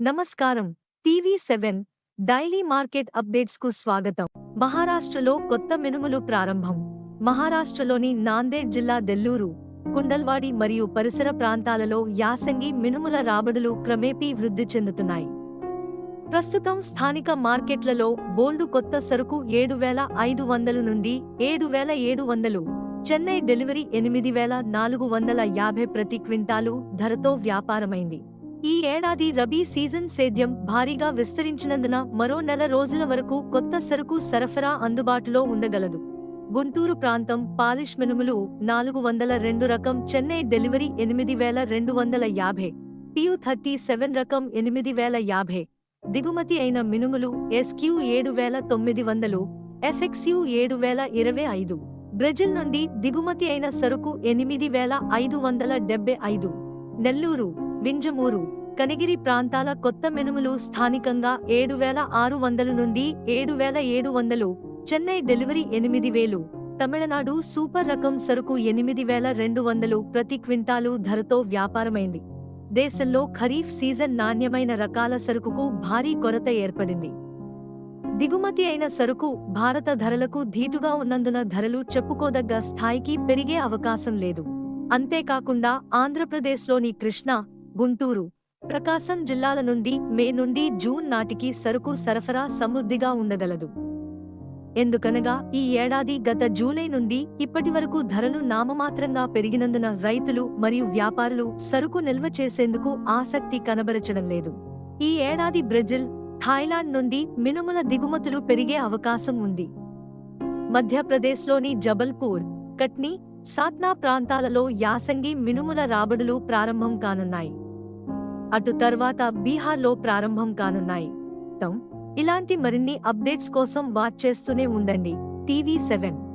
నమస్కారం. TV seven daily market అప్డేట్స్కు స్వాగతం. మహారాష్ట్రలో కొత్త మినుములు ప్రారంభం. మహారాష్ట్రలోని నాందేడ్ జిల్లా దెల్లూరు కుండల్వాడి మరియు పరిసర ప్రాంతాలలో యాసంగి మినుముల రాబడులు క్రమేపీ వృద్ధి చెందుతున్నాయి. ప్రస్తుతం స్థానిక మార్కెట్లలో బోల్డు కొత్త సరుకు ఏడు వేల ఐదు వందలు నుండి ఏడు వేల ఏడు వందలు చెన్నై డెలివరీ ఎనిమిది వేల నాలుగు వందల యాభై ప్రతి క్వింటాలు ధరతో వ్యాపారమైంది. ఈ ఏడాది రబీ సీజన్ సేద్యం భారీగా విస్తరించినందున మరో నెల రోజుల వరకు కొత్త సరుకు సరఫరా అందుబాటులో ఉండగలదు. గుంటూరు ప్రాంతం పాలిష్ మినుములు నాలుగు వందల రెండు రకం చెన్నై డెలివరీ ఎనిమిది వేల రెండు వందల యాభై పియు థర్టీ సెవెన్ రకం ఎనిమిది వేల యాభై దిగుమతి అయిన మినుములు ఎస్క్యూ ఏడు వేల తొమ్మిది వందలు ఎఫ్ఎక్స్యూ ఏడు వేల ఇరవై ఐదు బ్రెజిల్ నుండి దిగుమతి అయిన సరుకు ఎనిమిది వేల ఐదు వందల డెబ్బై ఐదు నెల్లూరు వింజమూరు కనిగిరి ప్రాంతాల కొత్త మినుములు స్థానికంగా ఏడు వేల ఆరు వందలు నుండి ఏడు వేల ఏడు వందలు చెన్నై డెలివరీ ఎనిమిది వేలు తమిళనాడు సూపర్ రకం సరుకు ఎనిమిది వేల రెండు వందలు ప్రతి క్వింటాలు ధరతో వ్యాపారమైంది. దేశంలో ఖరీఫ్ సీజన్ నాణ్యమైన రకాల సరుకుకు భారీ కొరత ఏర్పడింది. దిగుమతి అయిన సరుకు భారత ధరలకు ధీటుగా ఉన్నందున ధరలు చెప్పుకోదగ్గ స్థాయికి పెరిగే అవకాశం లేదు. అంతేకాకుండా ఆంధ్రప్రదేశ్లోని కృష్ణా గుంటూరు. ప్రకాశం జిల్లాల నుండి మే నుండి జూన్ నాటికి సరుకు సరఫరా సమృద్ధిగా ఉండగలదు. ఎందుకనగా ఈ ఏడాది గత జూలై నుండి ఇప్పటి వరకు ధరలు నామమాత్రంగా పెరిగినందున రైతులు మరియు వ్యాపారులు సరుకు నిల్వ చేసేందుకు ఆసక్తి కనబరచడం లేదు. ఈ ఏడాది బ్రెజిల్ థాయిలాండ్ నుండి మినుముల దిగుమతులు పెరిగే అవకాశం ఉంది. మధ్యప్రదేశ్లోని జబల్పూర్ కట్నీ సాత్నా ప్రాంతాలలో యాసంగి మినుముల రాబడులు ప్రారంభం కానున్నాయి. అటు తర్వాత బీహార్లో ప్రారంభం కానున్నాయి. ఇలాంటి మరిన్ని అప్డేట్స్ కోసం వాచ్ చేస్తూనే ఉండండి. TV seven.